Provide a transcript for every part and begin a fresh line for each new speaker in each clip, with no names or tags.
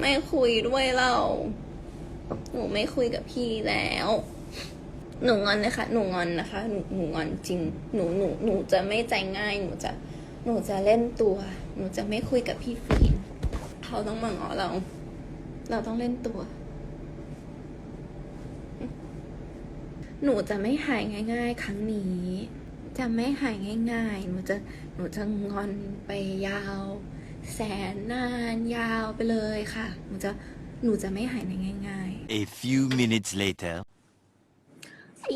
ไม่คุยด้วยเรา หนูไม่คุยกับพี่แล้ว หนูงอนนะคะ หนูงอนนะคะ หนูหนูงอนจริง หนูหนูหนูจะไม่ใจง่าย หนูจะ หนูจะเล่นตัว หนูจะไม่คุยกับพี่ฟิลเขาต้องมาง้อเรา เราต้องเล่นตัว หนูจะไม่หายง่าย ๆ ครั้งนี้ จะไม่หายง่ายๆ หนูจะหนูจะงอนไปยาว แสนนานยาวไปเลยค่ะ หนูจะหนูจะไม่หายในง่าย
A few minutes later.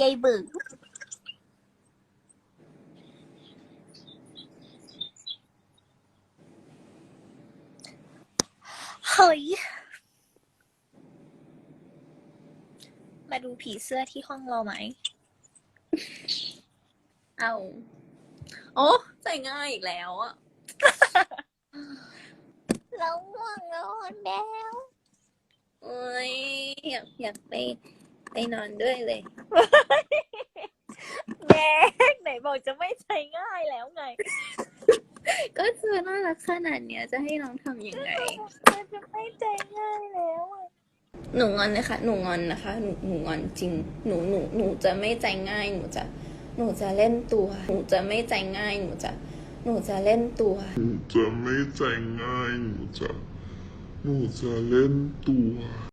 ยายบึกเฮ้ย มาดูผีเสื้อที่ห้องเราไหม
ๆ เอาโอ้ใจง่ายอีกแล้วอะ
เราง่วงนอนแล้ว
โอ้ยอยากอยากไปไปนอนด้วยเลย
แม่ไหนบอกจะไม่ใจง่ายแล้วไง
ก็เธอน่ารักขนาดเนี้ยจะให้น้องทำยังไง
มันจะไม่ใจง่ายแล้วอะ
หนูงอนนะคะ หนูงอนนะคะ หนูหนูงอนจริง หนูหนูหนูจะไม่ใจง่าย หนูจะ หนูจะเล่นตัว หนูจะไม่ใจง่าย หนูจะ หนูจะเล่นตัว
หนูจะไม่ใจง่าย หนูจะ หนูจะเล่นตัว